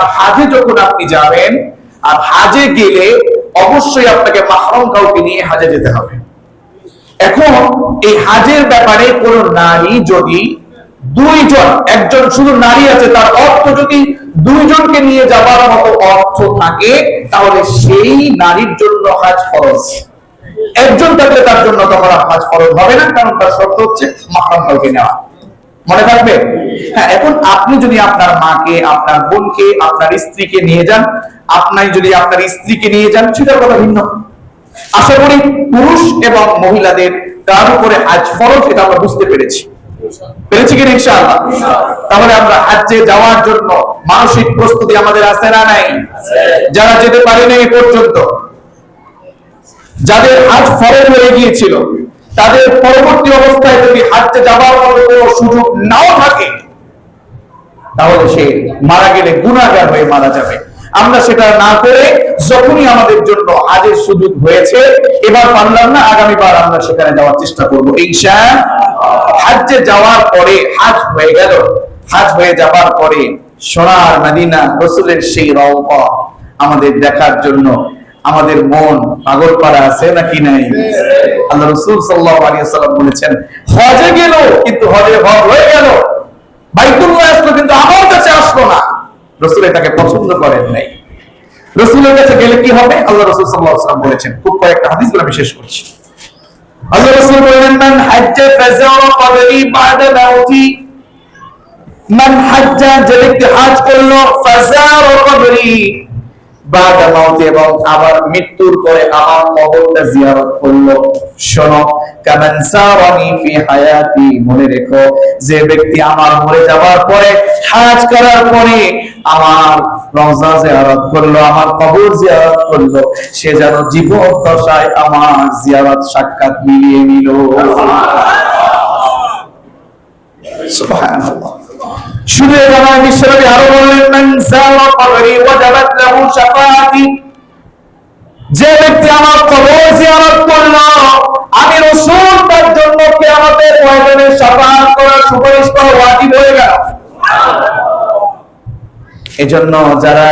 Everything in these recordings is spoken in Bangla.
আর হাজে যখন আপনি যাবেন, আর হাজে গেলে অবশ্যই আপনাকে মাহরম কাউকে নিয়ে হাজে যেতে হবে। এখন এই হাজের ব্যাপারে কোন নারী যদি দুইজন, একজন শুধু নারী আছে, তার অর্থ যদি দুইজনকে নিয়ে যাবার মতো অর্থ থাকে, তাহলে সেই নারীর জন্য হাজ ফরজ। একজন থাকলে তার জন্য তখন হাজ ফরজ হবে না, কারণ তার শর্ত হচ্ছে মাহরম কাউকে নেওয়া। মনে থাকবে? হ্যাঁ এখন আপনি যদি আপনার মাকে, আপনার বোনকে, আপনার স্ত্রীকে নিয়ে যান আপনার যদি আপনার স্ত্রীকে নিয়ে যান, সেটার কথা ভিন্ন। আশা করি পুরুষ এবং মহিলাদের তার উপরে হাজ ফরজ, এটা আমরা বুঝতে পেরেছি। পেরেছি কিনা ইনশাআল্লাহ? তাহলে আমরা হাজ্জে যাওয়ার জন্য মানসিক প্রস্তুতি আমাদের আছে না নাই? যারা যেতে পারে না এই পর্যন্ত, যাদের হাজ ফরজ হয়ে গিয়েছিল, তাদের পরবর্তী অবস্থায় যাওয়ার মতো কোনো সুযোগ নাও থাকে, তাহলে সে মারা গেলে গুণাগার হয়ে মারা যাবে। আমরা সেটা না করে যখনই আমাদের জন্য হাজের সুযোগ হয়েছে, এবার পারলাম না আগামীবার আমরা সেখানে যাওয়ার চেষ্টা করব। ইনশা হাজ্জে যাওয়ার পরে, হাজ হয়ে গেল। হাজ হয়ে যাবার পরে সোনার মদিনা রসুলের সেই রওয়া আমাদের দেখার জন্য আমাদের মন পাগল পাড়া আছে নাকি নাই? আল্লাহ রসুল সাল্লাহ বলেছেন হজে গেল কিন্তু হজে হজ হয়ে গেল। বাইতুল্লাহ আসলো কিন্তু আমার কাছে আসলো না। রসুল এটাকে পছন্দ করেন নাই। রসুলের কাছে গেলে কি হবে? আল্লাহ রসুল সাল্লাহ সাল্লাম বলেছেন খুব কয়েকটা হাদিস আমি শেষ করছি। আল্লাহ রসুল বললেন মান হাজ্জা ফাজারা কবরি বাদা মাউতি। মান হাজ্জা যে ব্যক্তি হাজ করল কবরি এবং মৃত্যুর পরে আমার কবরটা জিয়ারত করল। শোনো, কামান সারানি ফি হায়াতি, মনে রেখো, যে ব্যক্তি আমার মরে যাওয়ার পরে, হাজ করার পরে আমার রওজা জিয়ারত আমার কবর জিয়ারত করল, সে যেন জীবন দশায় আমার জিয়ারত সাক্ষাৎ মিলিয়ে নিল। সুবহানাল্লাহ। যে ব্যক্তি আমার কবর জিয়ারত করল, আমি তার জন্য ময়দানে করার সুপারিশ করা ওয়াজিব হয়ে গেল। এজন্য যারা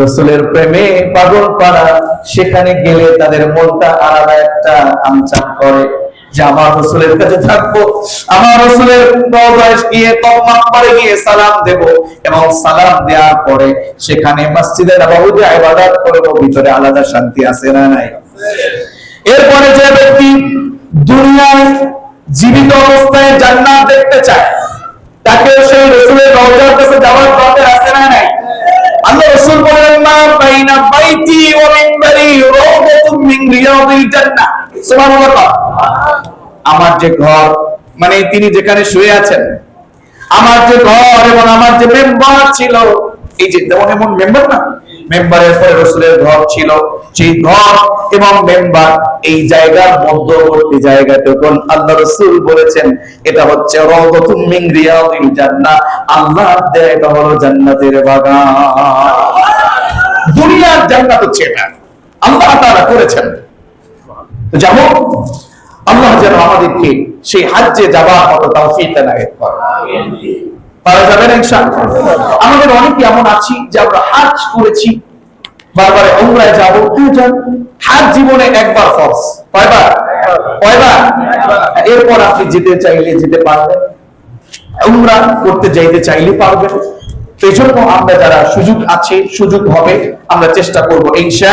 রসুলের প্রেমে পাগল পাড়া সেখানে গেলে তাদের মনটা আলাদা একটা আমচাপ করে। আলাদা শান্তি না নাই? এরপরে যে ব্যক্তি দুনিয়ায় জীবিত অবস্থায় জান্নাত দেখতে চায়, তাকে সেই রসুলের রওজার কাছে যাওয়ার পথে আছে না নাই? আল্লাহ রাসূল বলেন, মা আমার যে ঘর মানে তিনি যেখানে শুয়ে আছেন, আমার যে ঘর এবং আমার যে মেম্বার ছিল, এই যে যেমন এমন মেম্বার না মেম্বারের পরে রসুলের ঘর ছিল, সেই ঘর এবং মেম্বার এই জায়গার মধ্যবর্তী জায়গাতে কোন আল্লাহ রসুল বলেছেন, এটা হচ্ছে আল্লাহ এটা হলো জান্নাতের বাগান। দুনিয়ার জান্নাত হচ্ছে এটা, আল্লাহ তাআলা করেছেন। যাব আল্লাহ যেন আমাদেরকে সেই হাজ্জে যাবার মতো তৌফিক এনায়েত করে। পারা যাবে না আমাদের অনেকে এমন আছি যে আমরা হাজ করেছি, বারবার উমরায় যাব। যান হাজ জীবনে একবার ফরজ। কয়বার? কয়বার? এরপর আপনি যেতে চাইলে যেতে পারবেন। উমরা করতে যাইতে চাইলে পারবেন। এই জন্য আমরা যারা সুযোগ আছে, সুযোগ হবে, আমরা চেষ্টা করব ইনশা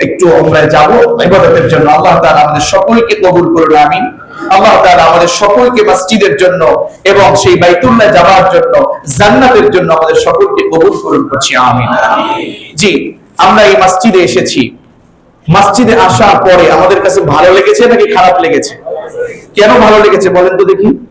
একটু আমরা যাব, ইবাদতের জন্য আল্লাহ তাআলা আমাদের সকলকে কবুল করুন, আমিন। আল্লাহ তাআলা আমাদের সকলকে মসজিদের জন্য এবং সেই বাইতুল্লাহ যাওয়ার জন্য, জান্নাতের জন্য আমাদের সকলকে কবুল করুন, করছি, আমিন। জি, আমরা এই মসজিদে এসেছি। মসজিদে আসার পরে আমাদের কাছে ভালো লেগেছে নাকি খারাপ লেগেছে? কেন ভালো লেগেছে বলেন তো দেখি।